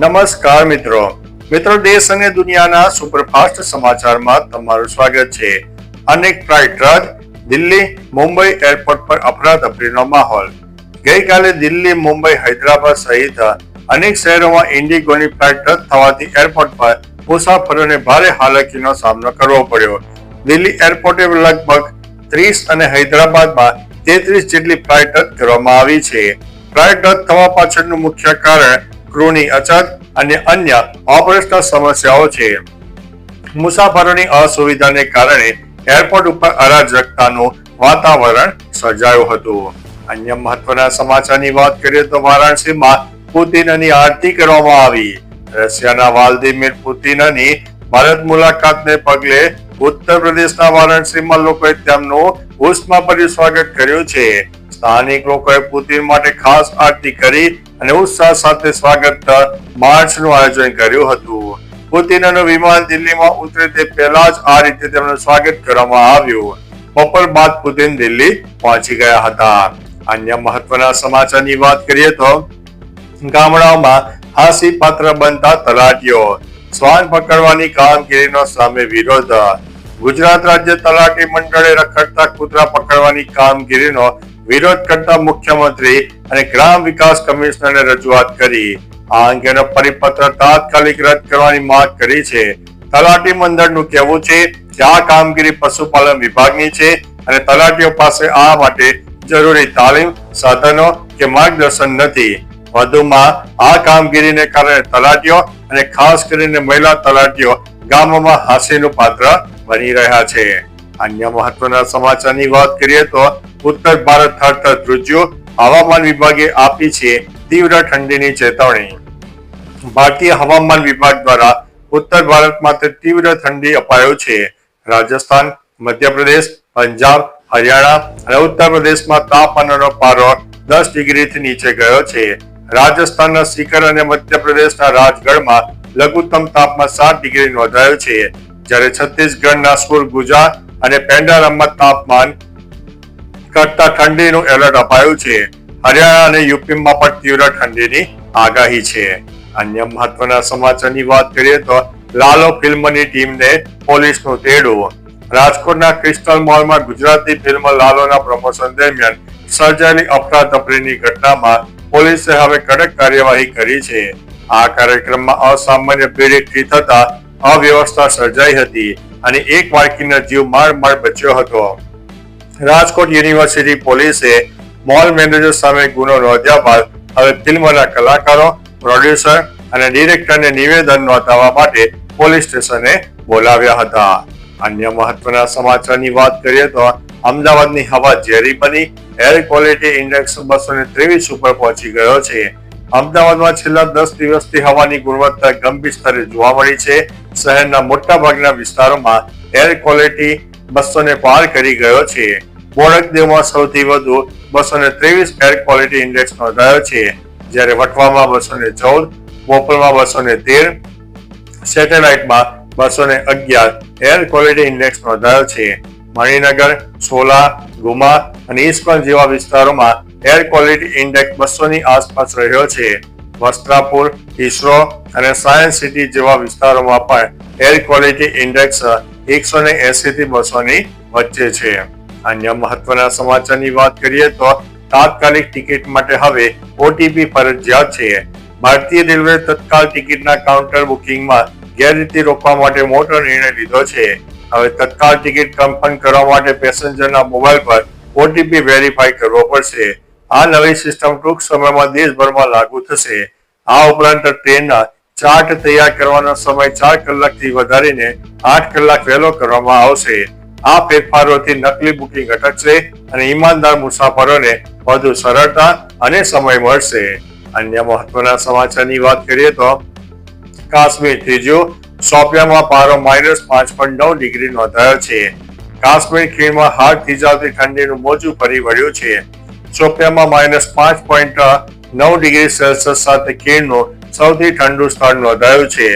નમસ્કાર મિત્રો. મિત્રો, દેશ અને દુનિયાના સુપરફાસ્ટ સમાચારમાં તમારું સ્વાગત છે. અનેક ફ્લાઇટ રદ, દિલ્હી, મુંબઈ એરપોર્ટ પર અફરાતફરીનો માહોલ. ગઈકાલે દિલ્હી, મુંબઈ, હૈદરાબાદ સહિત અનેક શહેરોમાં ઇન્ડિગોની ફ્લાઇટ રદ થવાથી એરપોર્ટ પર મુસાફરોને ભારે હાલાકીનો સામનો કરવો પડ્યો. દિલ્હી એરપોર્ટે લગભગ ત્રીસ અને હૈદરાબાદમાં તેત્રીસ જેટલી ફ્લાઇટ રદ કરવામાં આવી છે. ફ્લાઇટ રદ થવા પાછળનું મુખ્ય કારણ ક્રૂની અછત અને અન્ય ઓપરેશનલ સમસ્યાઓ છે. મુસાફરોની અસુવિધાને કારણે એરપોર્ટ ઉપર અરાજકતાનું વાતાવરણ સર્જાયું હતું. અન્ય મહત્વના સમાચારની વાત કરીએ તો વારાણસીમાં પુતિનની આરતી કરવામાં આવી. રશિયાના વાલ્દિમીર પુતિનની ભારત મુલાકાતને પગલે ઉત્તર પ્રદેશના વારાણસીમાં લોકોએ તેમનું ઉષ્માભર્યું સ્વાગત કર્યું છે. સ્થાનિક લોકોએ પુતિન માટે ખાસ આરતી કરી અને ઉત્સાહ સાથે સ્વાગત માર્ચનું આયોજન કર્યું હતું. પુતિનનું વિમાન દિલ્હીમાં ઉતરે તે પહેલા જ આ રીતે તેમનું સ્વાગત કરવામાં આવ્યું. બપોર બાદ પુતિન દિલ્હી પહોંચી ગયા હતા. અન્ય મહત્વના સમાચારની વાત કરીએ તો, ગામડાઓમાં હાંસી પાત્ર બનતા તલાટીઓ, શ્વાન પકડવાની કામગીરીનો સામે વિરોધ. ગુજરાત રાજ્ય તલાટી મંડળે રખડતા કૂતરા પકડવાની કામગીરીનો વિરોધ કરતા મુખ્યમંત્રી અને ગ્રામ વિકાસ કમિશનરને રજૂઆત કરી. આ અંગેનો પરિપત્ર તાત્કાલિક રદ કરવાની માંગ કરી છે. તલાટી મંડળનું કહેવું છે કે આ કામગીરી પશુપાલન વિભાગની છે અને તલાટીઓ પાસે આ માટે જરૂરી તાલીમ, સાધનો કે માર્ગદર્શન નથી. વધુમાં, આ કામગીરીને કારણે તલાટીઓ અને ખાસ કરીને મહિલા તલાટીઓ ગામોમાં હાસ્યનું પાત્ર બની રહ્યા છે. અન્ય મહત્વના સમાચારની વાત કરીએ તો ઉત્તર ભારત થરથર ધ્રુજ્યો હવામાન વિભાગે આપી છે તીવ્ર ઠંડીની ચેતવણી. ભારતીય હવામાન વિભાગ દ્વારા ઉત્તર ભારત માટે તીવ્ર ઠંડી અપાયો છે. રાજસ્થાન, મધ્યપ્રદેશ, પંજાબ, હરિયાણા અને ઉત્તર પ્રદેશમાં તાપમાનનો પારો દસ ડિગ્રીથી નીચે ગયો છે. રાજસ્થાનના સિકર અને મધ્યપ્રદેશના રાજગઢમાં લઘુત્તમ તાપમાન સાત ડિગ્રી નોંધાયું છે. જ્યારે છત્તીસગઢના સુરગુજા અને પેંડારામમાં તાપમાન કરતા ઠંડીનું એલર્ટ અપાયું છે. હરિયાણા અને યુપીમાં પણ તીવ્ર ઠંડીની આગાહી છે. અન્ય મહત્વના સમાચારની વાત કરીએ તો લાલો ફિલ્મની ટીમને પોલીસનું તેડું. રાજકોટના ક્રિસ્ટલ મોલમાં ગુજરાતી ફિલ્મ લાલોના પ્રમોશન દરમિયાન સર્જાયેલી અફરાતફરીની ઘટનામાં પોલીસે હવે કડક કાર્યવાહી કરી છે. આ કાર્યક્રમમાં અસામાન્ય ભીડ એકઠી થતા અવ્યવસ્થા સર્જાઈ હતી. અને એક બાળકીનો જીવ માર માર બચ્યો હતો. રાજકોટ યુનિવર્સિટી પોલીસે મોલ મેનેજર સામે ગુનો નોંધ્યા બાદ હવે ફિલ્મના કલાકારો, પ્રોડ્યુસર અને ડિરેક્ટરને નિવેદન નોંધાવવા માટે પોલીસ સ્ટેશને બોલાવ્યા હતા. અન્ય મહત્વના સમાચારની વાત કરીએ તો અમદાવાદની હવા ઝેરી બની એર ક્વોલિટી ઇન્ડેક્સ બસો ને ત્રેવીસ ઉપર પહોંચી ગયો છે. અમદાવાદમાં છેલ્લા દસ દિવસથી હવાની ગુણવત્તા ગંભીર સ્તરે જોવા મળી છે. શહેરના મોટા ભાગના વિસ્તારોમાં એર ક્વોલિટી બસો પાર કરી ગયો છે. બોડકદેવમાં સૌથી વધુ બસો ત્રેવીસ એર ક્વોલિટી ઇન્ડેક્સ નોંધાયો છે. જ્યારે વટવામાં બસો ને ચૌદ, બોપલમાં બસો ને તેર, સેટેલાઇટમાં બસો ને અગિયાર એર ક્વોલિટી ઇન્ડેક્સ નોંધાયો છે. મણિનગર, સોલા, ગુમા અને ઇસ્કોન જેવા વિસ્તારોમાં એર ક્વોલિટી ઇન્ડેક્સ બસો ની આસપાસ રહ્યો છે. વસ્ત્રાપુર ઈસરો અને સાયન્સ સિટી જેવા વિસ્તારોમાં પણ એર ક્વોલિટી ઇન્ડેક્સ એકસો ને એસી થી બસો ની વચ્ચે છે. અન્ય મહત્વના સમાચારની વાત કરીએ તો તાત્કાલિક ટિકિટ માટે હવે ઓટીપી ફરજિયાત છે. ભારતીય રેલવે તત્કાલ ટિકિટના કાઉન્ટર બુકિંગમાં ગેરરીતિ રોકવા માટે મોટો નિર્ણય લીધો છે. હવે તત્કાલ ટિકિટ કન્ફર્મ કરવા માટે પેસેન્જરના મોબાઈલ પર ઓટીપી વેરીફાઈ કરવો પડશે. આ નવી સિસ્ટમ ટૂંક સમયમાં દેશભરમાં લાગુ થશે. આ ઉપરાંત ટ્રેનના ચાર્ટ તૈયાર કરવાનો સમય ચાર કલાકથી વધારીને આઠ કલાક વહેલો કરવામાં આવશે. આ ફેરફારોથી નકલી બુકિંગ અટકશે અને ઈમાનદાર મુસાફરોને વધુ સરળતા અને સમય મળશે. અન્ય મહત્વના સમાચારની વાત કરીએ તો, કાશ્મીર ત્રીજું સોપિયામાં પારો માઇનસ પાંચ પોઈન્ટ નવ ડિગ્રી નોંધાયો છે. કાશ્મીર ખીણમાં હાડ થીજાવતી ઠંડીનું મોજું ફરી વળ્યું છે. સોપિયામાં માઇનસ પાંચ પોઈન્ટ નવ ડિગ્રી સેલ્સિયસ સાથે ખીણનું સૌથી ઠંડુ સ્થળ નોંધાયું છે.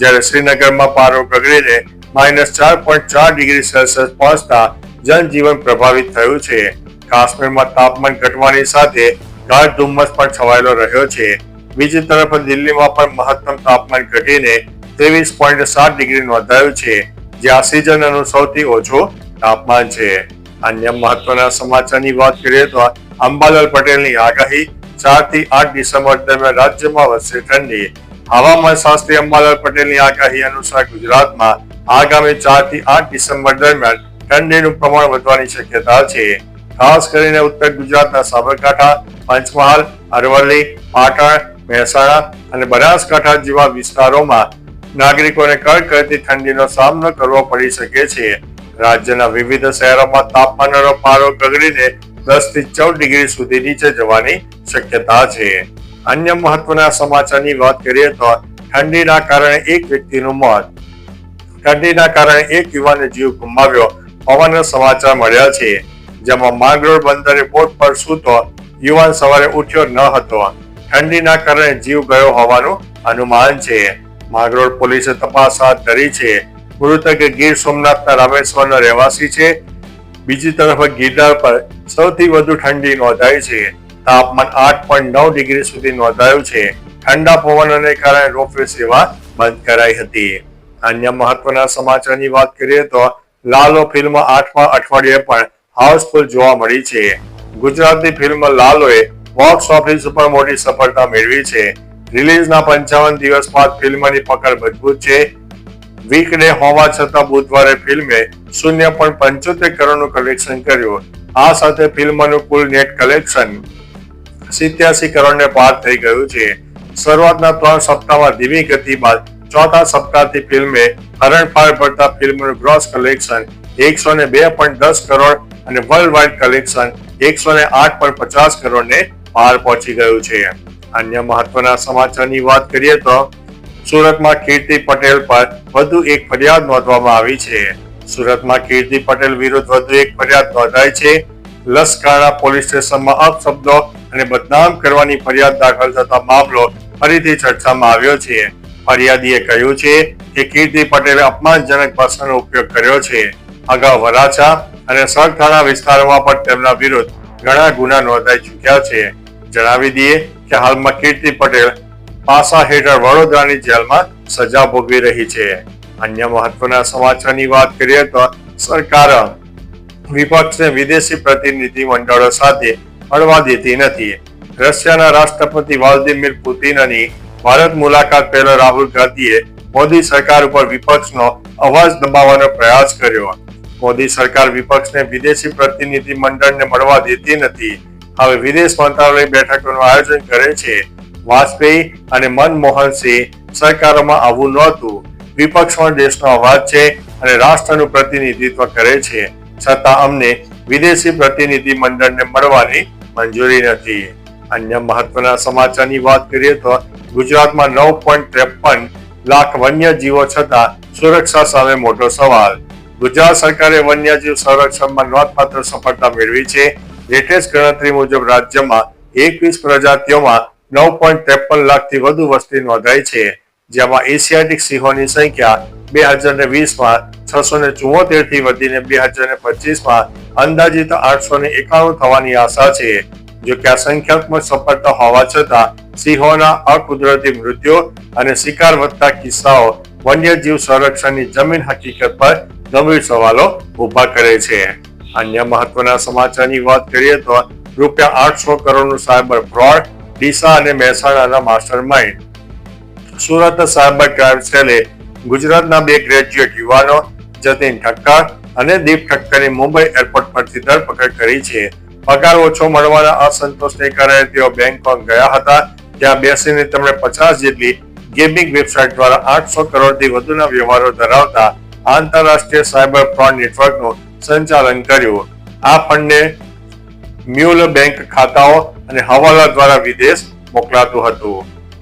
જ્યારે શ્રીનગરમાં પારો ગગડીને માઇનસ ચાર પોઈન્ટ ચાર ડિગ્રી સેલ્સિયસ પહોંચતા જનજીવન પ્રભાવિત થયું છે. કાશ્મીરમાં તાપમાન ઘટવાની સાથે ગાઢ ધુમ્મસ પણ છવાયેલો રહ્યો છે. બીજી તરફ દિલ્હીમાં પણ મહત્તમ તાપમાન ઘટીને ત્રેવીસ પોઈન્ટ સાત ડિગ્રી નોંધાયું છે જે આ સિઝનનું સૌથી ઓછું તાપમાન છે. અન્ય મહત્વના સમાચારની વાત કરીએ તો અંબાલાલ પટેલની આગાહી ચારથી આઠ ડિસેમ્બર દરમિયાન રાજ્યમાં વધશે ઠંડી. હવામાન શાસ્ત્રી અંબાલાલ પટેલની આગાહી અનુસાર ગુજરાતમાં આગામી ચારથી આઠ ડિસેમ્બર દરમિયાન ઠંડીનું પ્રમાણ વધવાની શક્યતા છે. ખાસ કરીને ઉત્તર ગુજરાતના સાબરકાંઠા, પંચમહાલ, અરવલ્લી, પાટણ, મહેસાણા અને બનાસકાંઠા જેવા વિસ્તારોમાં નાગરિકોને કડકડતી ઠંડીનો સામનો કરવો પડી શકે છે. રાજ્યના વિવિધ શહેરોમાં તાપમાનનો પારો ગગડીને દસથી ચૌદ ડિગ્રી સુધી નીચે જવાની શક્યતા છે. અન્ય મહત્વના સમાચારની વાત કરીએ તો ઠંડીના કારણે એક વ્યક્તિનું મોત. ઠંડીના કારણે એક યુવાને જીવ ગુમાવ્યો હોવાના સમાચાર મળ્યા છે. જેમાં માંગરોળ બંદરે બોટ પર સૂતો યુવાન સવારે ઉઠ્યો ન હતો. ઠંડીના કારણે જીવ ગયો હોવાનું અનુમાન છે. માંગરોળ પોલીસે તપાસ હાથ ધરી છે. મૃતક ગીર સોમનાથના રામેશ્વરના રહેવાસી છે. બીજી તરફ ગિરનાર પર સૌથી વધુ ઠંડી નોંધાઈ છે. તાપમાન આઠ પોઈન્ટ નવ ડિગ્રી સુધી નોંધાયું છે. ઠંડા પવનને કારણે રોપવે સેવા બંધ કરાઈ હતી. અન્ય મહત્વના સમાચારની વાત કરીએ તો લાલો ફિલ્મ આઠમા અઠવાડિયે પણ હાઉસફુલ જોવા મળી છે. ગુજરાતી ફિલ્મ લાલોએ બોક્સ ઓફિસ ઉપર મોટી સફળતા મેળવી છે. રિલીઝના પંચાવન દિવસ બાદ ફિલ્મની પકડ મજબૂત છે. વીકડે હોવા છતાં બુધવારે ફિલ્મે શૂન્ય પણ પંચોતેર કરોડનું કલેક્શન કર્યું. આ સાથે ફિલ્મનું કુલ નેટ કલેક્શન સિત્યાસી કરોડને પાર થઈ ગયું છે. શરૂઆતના ત્રણ સપ્તાહમાં ધીમી ગતિ બાદ ચોથા સપ્તાહથી ફિલ્મે હરણફાળ ભરતા ફિલ્મનું ગ્રોસ કલેક્શન એકસો ને બે પોઈન્ટ દસ કરોડ અને વર્લ્ડ વાઇડ કલેક્શન એકસો ને આઠ પોઈન્ટ પચાસ કરોડને પાર પહોંચી ગયું છે. અન્ય મહત્વના સમાચારની વાત કરીએ તો સુરતમાં કીર્તિ પટેલ પર વધુ એક ફરિયાદ નોંધવામાં આવી છે. સુરતમાં કીર્તિ પટેલ વિરુદ્ધ વધુ એક ફરિયાદ નોંધાઈ છે. લસકાણા પોલીસ સ્ટેશનમાં અપશબ્દો અને બદનામ કરવાની ફરિયાદ દાખલ થતા મામલો ફરીથી ચર્ચામાં આવ્યો છે. ફરિયાદીએ કહ્યું છે કે કીર્તિ પટેલે અપમાનજનક ભાષાનો ઉપયોગ કર્યો છે. અગાઉ વરાછા અને સરથાણા વિસ્તારોમાં પણ તેમના વિરુદ્ધ ઘણા ગુના નોંધાઈ ચૂક્યા છે. જણાવી દઈએ કે હાલમાં કીર્તિ પટેલ પાસા હેઠળ વડોદરાની જેલમાં સજા ભોગવી રહી છે. અન્ય મહત્વના સમાચારની વાત કરીએ તો સરકાર વિપક્ષને વિદેશી પ્રતિનિધિ મંડળો સાથે મળવા દેતી નથી. રશિયાના રાષ્ટ્રપતિ વ્લાદિમીર પુતિનની ભારત મુલાકાત પહેલા રાહુલ ગાંધીએ મોદી સરકાર ઉપર વિપક્ષનો અવાજ દબાવવાનો પ્રયાસ કર્યો. મોદી સરકાર વિપક્ષને વિદેશી પ્રતિનિધિ મંડળને મળવા દેતી નથી. હવે વિદેશ મંત્રાલય બેઠકોનું આયોજન કરે છે. વાજપેયી અને મનમોહન સિંહ સરકારોમાં આવું નહોતું. વિપક્ષ પણ દેશનો અવાજ છે અને રાષ્ટ્રનું પ્રતિનિધિત્વ કરે છે. છતાં અમને વિદેશી પ્રતિનિધિ મંડળને મળવાની મંજૂરી નથી. અન્ય મહત્વના સમાચારની વાત કરીએ તો ગુજરાતમાં નવ પોઈન્ટ ત્રેપન લાખ વન્યજીવો છતાં સુરક્ષા સામે મોટો સવાલ. ગુજરાત સરકારે વન્યજીવ સંરક્ષણમાં નોંધપાત્ર સફળતા મેળવી છે. લેટેસ્ટ ગણતરી મુજબ રાજ્યમાં એકવીસ પ્રજાતિઓમાં નવ પોઈન્ટ ત્રેપન લાખથી વધુ વસ્તી નોંધાઈ છે. જેમાં એશિયાટિક સિંહોની સંખ્યા બે હજાર ને વીસમાં છસો ને ચુમ્મોતેરથી વધીને બે હજાર ને પચીસમાં અંદાજિત આઠસો ને એકાણું થવાની આશા છે. જો કે આ સંખ્યાત્મક સફળતા હોવા છતાં સિંહોના અકુદરતી મૃત્યુ અને શિકાર વધતા કિસ્સાઓ વન્યજીવ સંરક્ષણની જમીન હકીકત પર ગંભીર સવાલો ઊભા કરે છે. અન્ય મહત્વના સમાચારની વાત કરીએ તો રૂપિયા આઠસો કરોડનું સાયબર ફ્રોડ, ડીસા અને મહેસાણાના mastermind Surat cyber crime સેલે ગુજરાતના બે ગ્રેજ્યુએટ યુવાનો, જતીન ઠક્કર અને દીપ ઠક્કરની મુંબઈ એરપોર્ટ પરથી ધરપકડ કરી છે. પગાર ઓછો મળવાના અસંતોષને કારણે તેઓ બેંગકોક ગયા હતા. ત્યાં બેસીને તેમણે પચાસ જેટલી ગેમિંગ વેબસાઇટ દ્વારા આઠસો કરોડથી વધુના વ્યવહારો ધરાવતા આંતરરાષ્ટ્રીય સાયબર ફ્રોડ નેટવર્કનું સંચાલન કર્યું. આ ફંડને મ્યુલ બેંક ખાતાઓ અને હવાલા દ્વારા વિદેશ મોકલાતું હતું.